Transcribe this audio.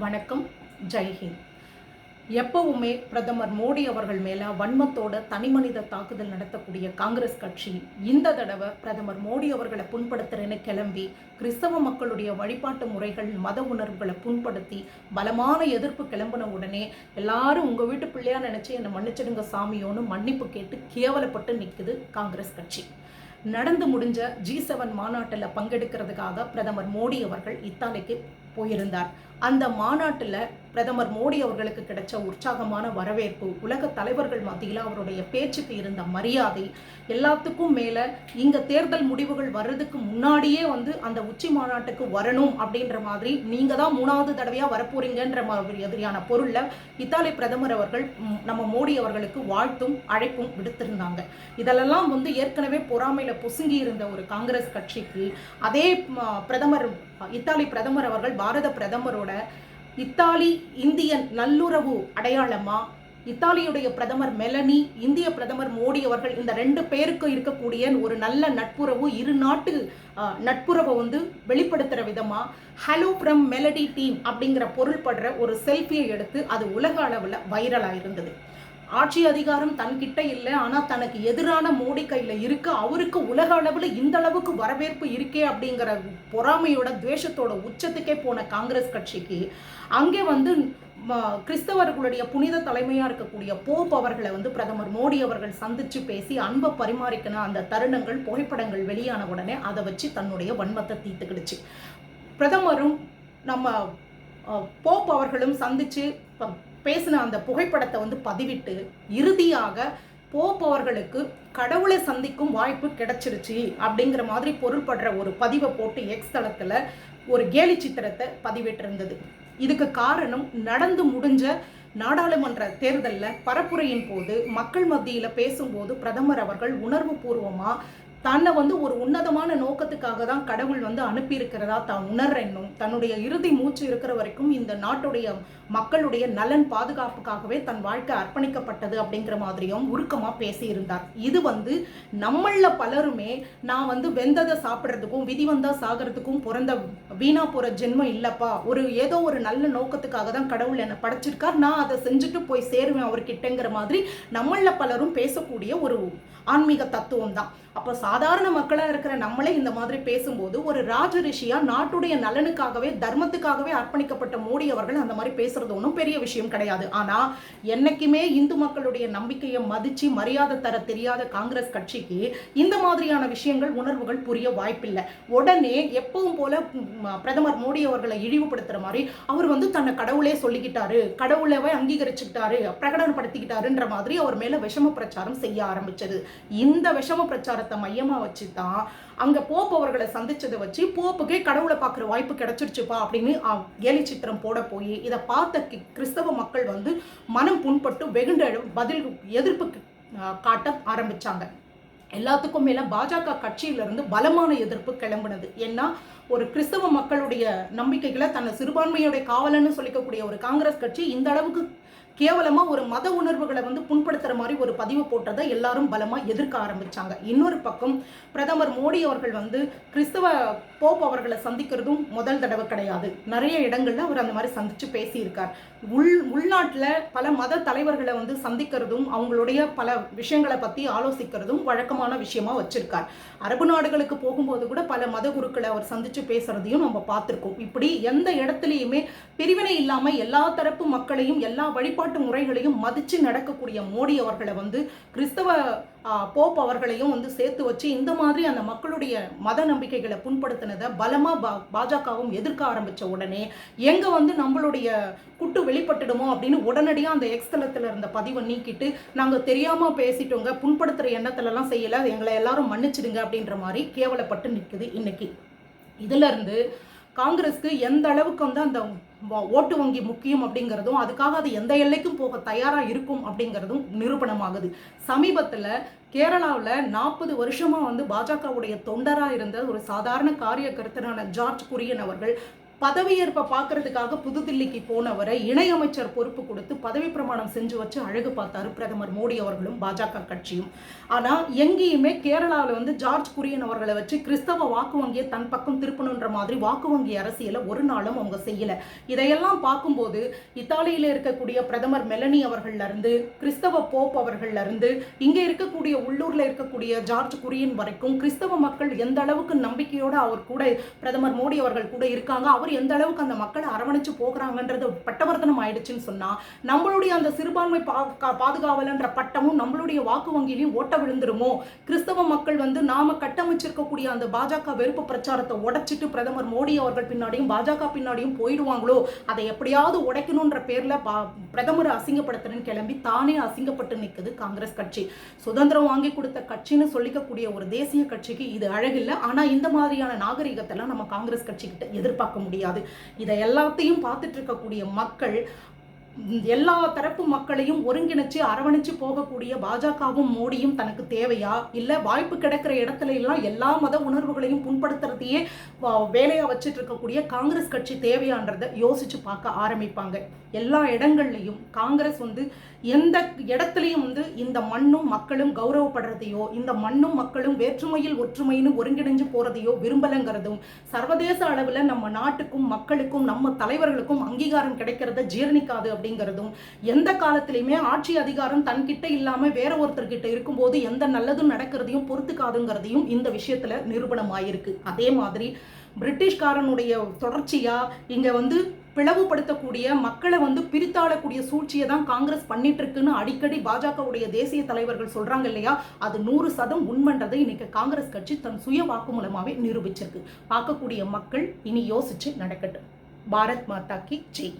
வணக்கம் ஜெய்ஹிந்த் எப்பவுமே பிரதமர் மோடி அவர்கள் மேலே வன்மத்தோட தனிமனித தாக்குதல் நடத்தக்கூடிய காங்கிரஸ் கட்சி இந்த தடவை பிரதமர் மோடி அவர்களை புண்படுத்துறேன்னு கிளம்பி கிறிஸ்தவ மக்களுடைய வழிபாட்டு முறைகள் மத உணர்வுகளை புண்படுத்தி பலமான எதிர்ப்பு கிளம்பின உடனே எல்லாரும் உங்கள் வீட்டு பிள்ளையா நினச்சி என்னை மன்னிச்சிடுங்க சாமியோன்னு மன்னிப்பு கேட்டு கேவலப்பட்டு நிற்குது காங்கிரஸ் கட்சி. நடந்து முடிஞ்ச ஜி செவன் மாநாட்டில் பங்கெடுக்கிறதுக்காக பிரதமர் மோடி அவர்கள் இத்தாலிக்கு போயிருந்தார். அந்த மாநாட்டில் பிரதமர் மோடி அவர்களுக்கு கிடைச்ச உற்சாகமான வரவேற்பு உலக தலைவர்கள் மத்தியில் அவருடைய பேச்சுக்கு இருந்த மரியாதை எல்லாத்துக்கும் மேலே இங்கே தேர்தல் முடிவுகள் வர்றதுக்கு முன்னாடியே வந்து அந்த உச்சி மாநாட்டுக்கு வரணும் அப்படின்ற மாதிரி நீங்கள் தான் மூணாவது தடவையாக வரப்போறீங்கன்ற மாதிரி எதிரியான பொருளில் இத்தாலி பிரதமர் அவர்கள் நம்ம மோடி அவர்களுக்கு வாழ்த்தும் அழைப்பும் விடுத்திருந்தாங்க. இதெல்லாம் வந்து ஏற்கனவே பொறாமையில் பொசுங்கி இருந்த ஒரு காங்கிரஸ் கட்சிக்கு அதே பிரதமர் இத்தாலி பிரதமர் அவர்கள் பாரத பிரதமரோட இத்தாலி இந்தியன் நல்லுறவு அடையாளமா? இத்தாலியுடைய பிரதமர் மெலனி இந்திய பிரதமர் மோடி அவர்கள் இந்த ரெண்டு பேருக்கும் இருக்கக்கூடிய ஒரு நல்ல நட்புறவு இரு நாட்டு நட்புறவை வந்து வெளிப்படுத்துகிற விதமா? ஹலோ ஃப்ரம் மெலடி டீம் அப்படிங்கிற பொருள்படுற ஒரு செல்ஃபியை எடுத்து அது உலக அளவில் வைரலாக இருந்தது ஆட்சி அதிகாரம் தன்கிட்ட இல்லை ஆனால் தனக்கு எதிரான மோடி கையில் இருக்கு. அவருக்கு உலக அளவில் இந்த அளவுக்கு வரவேற்பு இருக்கே அப்படிங்கிற பொறாமையோட துவேஷத்தோட உச்சத்துக்கே போன காங்கிரஸ் கட்சிக்கு அங்கே வந்து ம, கிறிஸ்தவர்களுடைய புனித தலைமையாக இருக்கக்கூடிய போப் அவர்களை வந்து பிரதமர் மோடி அவர்கள் சந்திச்சு பேசி அன்பை பரிமாறிக்கின அந்த தருணங்கள் புகைப்படங்கள் வெளியான உடனே அதை வச்சு தன்னுடைய வன்மத்தை தீர்த்துக்கிடுச்சு. பிரதமரும் நம்ம போப் அவர்களும் சந்திச்சு பேசின அந்த புகைப்படத்தை வந்து பதிவிட்டு இறுதியாக போபவர்களுக்கு கடவுளை சந்திக்கும் வாய்ப்பு கிடைச்சிருச்சு அப்படிங்கிற மாதிரி பொருள்படுற ஒரு பதிவை போட்டு எக்ஸ் தளத்தில் ஒரு கேலி சித்திரத்தை பதிவிட்டிருந்தது. இதுக்கு காரணம் நடந்து முடிஞ்ச நாடாளுமன்ற தேர்தலில் பரப்புரையின் போது மக்கள் மத்தியில் பேசும்போது பிரதமர் அவர்கள் உணர்வு பூர்வமாக தன்னை வந்து ஒரு உன்னதமான நோக்கத்துக்காக தான் கடவுள் வந்து அனுப்பியிருக்கிறதா தான் உணர்றென்னும். தன்னுடைய இறுதி மூச்சு இருக்கிற வரைக்கும் இந்த நாட்டுடைய மக்களுடைய நலன் பாதுகாப்புக்காகவே தன் வாழ்க்கை அர்ப்பணிக்கப்பட்டது அப்படிங்கிற மாதிரியும் உருக்கமாக பேசியிருந்தார். இது வந்து நம்மள பலருமே நான் வந்து வெந்ததை சாப்பிட்றதுக்கும் விதி வந்தா சாகிறதுக்கும் பிறந்த வீணா போகிற ஜென்மம் இல்லைப்பா. ஒரு ஏதோ ஒரு நல்ல நோக்கத்துக்காக தான் கடவுள் என்னை படைச்சிருக்கார். நான் அதை செஞ்சுட்டு போய் சேருவேன் அவர்கிட்டங்கிற மாதிரி நம்மள பலரும் பேசக்கூடிய ஒரு ஆன்மீக தத்துவம் தான். அப்போ சாதாரண மக்களாக இருக்கிற நம்மளே இந்த மாதிரி பேசும்போது ஒரு ராஜ ரிஷியா நாட்டுடைய நலனுக்காகவே தர்மத்துக்காகவே அர்ப்பணிக்கப்பட்ட மோடி அவர்கள் அந்த மாதிரி பேசுறது ஒன்றும் பெரிய விஷயம் கிடையாது. ஆனால் என்னைக்குமே இந்து மக்களுடைய நம்பிக்கையை மதித்து மரியாதை தர தெரியாத காங்கிரஸ் கட்சிக்கு இந்த மாதிரியான விஷயங்கள் உணர்வுகள் புரிய வாய்ப்பில்லை. உடனே எப்பவும் போல பிரதமர் மோடி அவர்களை இழிவுபடுத்துற மாதிரி அவர் வந்து தன்னை கடவுளே சொல்லிக்கிட்டாரு. கடவுளவே அங்கீகரிச்சுக்கிட்டாரு பிரகடனப்படுத்திக்கிட்டாருன்ற மாதிரி அவர் மேல விஷம பிரச்சாரம் செய்ய ஆரம்பிச்சது. இந்த விஷம பிரச்சாரம் பிரச்சாரத்தை மையமா வச்சு தான் அங்க போப்பவர்களை சந்திச்சதை வச்சு போப்புக்கே கடவுளை பார்க்குற வாய்ப்பு கிடைச்சிருச்சுப்பா அப்படின்னு கேலி சித்திரம் போட போய் இதை பார்த்த கி- கிறிஸ்தவ மக்கள் வந்து மனம் புண்பட்டு வெகுண்ட பதில் எதிர்ப்பு காட்ட ஆரம்பிச்சாங்க. எல்லாத்துக்கும் மேல பாஜக கட்சியிலிருந்து பலமான எதிர்ப்பு கிளம்புனது. ஏன்னா ஒரு கிறிஸ்தவ மக்களுடைய நம்பிக்கைகளை தன்னை சிறுபான்மையுடைய காவலன்னு சொல்லிக்கக்கூடிய ஒரு காங்கிரஸ் கட்சி இந்த அளவுக்கு கேவலமாக ஒரு மத உணர்வுகளை வந்து புண்படுத்துகிற மாதிரி ஒரு பதிவு போட்டதை எல்லாரும் பலமாக எதிர்க்க ஆரம்பித்தாங்க இன்னொரு பக்கம் பிரதமர் மோடி அவர்கள் வந்து கிறிஸ்தவ போப் அவர்களை சந்திக்கிறதும் முதல் தடவை கிடையாது. நிறைய இடங்களில் அவர் அந்த மாதிரி சந்திச்சு பேசியிருக்கார். உள் உள்நாட்டில் பல மத தலைவர்களை வந்து சந்திக்கிறதும் அவங்களுடைய பல விஷயங்களை பற்றி ஆலோசிக்கிறதும் வழக்கமான விஷயமா வச்சிருக்கார். அரபு நாடுகளுக்கு போகும்போது கூட பல மத குருக்களை அவர் சந்திச்சு பேசுறதையும் நம்ம பார்த்துருக்கோம். இப்படி எந்த இடத்துலையுமே பிரிவினை இல்லாமல் எல்லா தரப்பு மக்களையும் எல்லா வழிபாட்டு முறைகளையும் மதித்து நடக்கக்கூடிய மோடி அவர்களை வந்து கிறிஸ்தவ போப் அவர்களையும் வந்து சேர்த்து வச்சு இந்த மாதிரி அந்த மக்களுடைய மத நம்பிக்கைகளை புண்படுத்தினதை பலமாக பா பாஜகவும் எதிர்க்க ஆரம்பித்த உடனே எங்கே வந்து நம்மளுடைய குட்டு வெளிப்பட்டுடுமோ அப்படின்னு உடனடியாக அந்த எக்ஸ்தலத்தில் இருந்த பதிவை நீக்கிட்டு நாங்கள் தெரியாமல் பேசிட்டோங்க புண்படுத்துகிற எண்ணத்துலலாம் செய்யலை எங்களை எல்லாரும் மன்னிச்சிடுங்க அப்படின்ற மாதிரி கேவலப்பட்டு நிற்குது இன்னைக்கு. இதுலேருந்து காங்கிரஸ்க்கு எந்த அளவுக்கு வந்து அந்த ஓட்டு வங்கி முக்கியம் அப்படிங்கிறதும் அதுக்காக அது எந்த எல்லைக்கும் போக தயாராக இருக்கும் அப்படிங்கிறதும் நிரூபணமாகுது. சமீபத்தில் கேரளாவில் நாற்பது வருஷமாக வந்து பாஜகவுடைய தொண்டராக இருந்த ஒரு சாதாரண காரிய கருத்தரான ஜார்ஜ் குரியன் அவர்கள் பதவியேற்பை பார்க்கறதுக்காக புதுதில்லிக்கு போனவரை இணையமைச்சர் பொறுப்பு கொடுத்து பதவி பிரமாணம் செஞ்சு வச்சு அழகு பார்த்தாரு பிரதமர் மோடி அவர்களும் பாஜக கட்சியும். ஆனால் எங்கேயுமே கேரளாவில் வந்து ஜார்ஜ் குரியன் அவர்களை வச்சு கிறிஸ்தவ வாக்கு வங்கியை தன் பக்கம் திருப்பணுன்ற மாதிரி வாக்கு வங்கி அரசியலை ஒரு நாளும் அவங்க செய்யல. இதையெல்லாம் பார்க்கும்போது இத்தாலியில் இருக்கக்கூடிய பிரதமர் மெலனி அவர்கள்லேருந்து கிறிஸ்தவ போப் அவர்கள்லேருந்து இங்கே இருக்கக்கூடிய உள்ளூரில் இருக்கக்கூடிய ஜார்ஜ் குரியன் வரைக்கும் கிறிஸ்தவ மக்கள் எந்த அளவுக்கு நம்பிக்கையோடு அவர் கூட பிரதமர் மோடி அவர்கள் கூட இருக்காங்க அவர் எந்த அளவுக்கு அந்த மக்களை அரவணைச்சு போகிறாங்கன்றது பட்டவர்த்தனம் ஆயிடுச்சுன்னு சொன்னா நம்மளுடைய அந்த சிறுபான்மை பா- பாதுகாவலன்ற பட்டமும் நம்மளுடைய வாக்கு வங்கியிலையும் ஓட்ட விழுந்துருமோ? கிறிஸ்தவ மக்கள் வந்து நாம கட்டமைச்சிருக்கக்கூடிய அந்த பாஜக வெறுப்பு பிரச்சாரத்தை உடைச்சிட்டு பிரதமர் மோடி அவர்கள் பின்னாடியும் பாஜக பின்னாடியும் போயிடுவாங்களோ? அதை எப்படியாவது உடைக்கணுன்ற பேர்ல பா- பிரதமரை அசிங்கப்படுத்துறேன்னு கிளம்பி தானே அசிங்கப்பட்டு நிற்குது காங்கிரஸ் கட்சி. சுதந்திரம் வாங்கி கொடுத்த கட்சின்னு சொல்லிக்கக்கூடிய ஒரு தேசிய கட்சிக்கு இது அழகில்லை. ஆனா இந்த மாதிரியான நாகரிகத்தெல்லாம் நம்ம காங்கிரஸ் கட்சி கிட்ட எதிர்பார்க்க முடியாது. இதை எல்லாத்தையும் பார்த்துட்டு இருக்கக்கூடிய மக்கள் எல்லா தரப்பு மக்களையும் ஒருங்கிணைச்சு அரவணைச்சு போகக்கூடிய பாஜகவும் மோடியும் தனக்கு தேவையா? இல்ல வாய்ப்பு கிடைக்கிற இடத்துல எல்லாம் எல்லா மத உணர்வுகளையும் புண்படுத்துறதையே வேலையாக வேலையா வச்சுட்டு இருக்கக்கூடிய காங்கிரஸ் கட்சி தேவையான்றதை யோசிச்சு பார்க்க ஆரம்பிப்பாங்க. எல்லா இடங்கள்லையும் காங்கிரஸ் வந்து எந்த இடத்துலையும் வந்து இந்த மண்ணும் மக்களும் கௌரவப்படுறதையோ இந்த மண்ணும் மக்களும் வேற்றுமையில் ஒற்றுமைன்னு ஒருங்கிணைஞ்சு போறதையோ விரும்பலைங்கிறதும் சர்வதேச அளவில் நம்ம நாட்டுக்கும் மக்களுக்கும் நம்ம தலைவர்களுக்கும் அங்கீகாரம் கிடைக்கிறத ஜீரணிக்காது அப்படிங்கிறதும் எந்த காலத்திலையுமே ஆட்சி அதிகாரம் தன்கிட்ட இல்லாமல் வேற ஒருத்தர்கிட்ட இருக்கும்போது எந்த நல்லதும் நடக்கிறதையும் பொறுத்துக்காதுங்கிறதையும் இந்த விஷயத்துல நிரூபணம் ஆயிருக்கு அதே மாதிரி பிரிட்டிஷ்காரனுடைய தொடர்ச்சியா இங்க வந்து பிளவுபடுத்தக்கூடிய மக்களை வந்து பிரித்தாளக்கூடிய சூழ்ச்சியை தான் காங்கிரஸ் பண்ணிட்டு இருக்குன்னு அடிக்கடி பாஜகவுடைய தேசிய தலைவர்கள் சொல்றாங்க இல்லையா? அது நூறு சதம் உண்மன்றதை இன்னைக்கு காங்கிரஸ் கட்சி தன் சுய வாக்குமூலமாகவே நிரூபிச்சிருக்கு. பார்க்கக்கூடிய மக்கள் இனி யோசிச்சு நடக்கட்டும். பாரத் மாதா கி ஜெய்.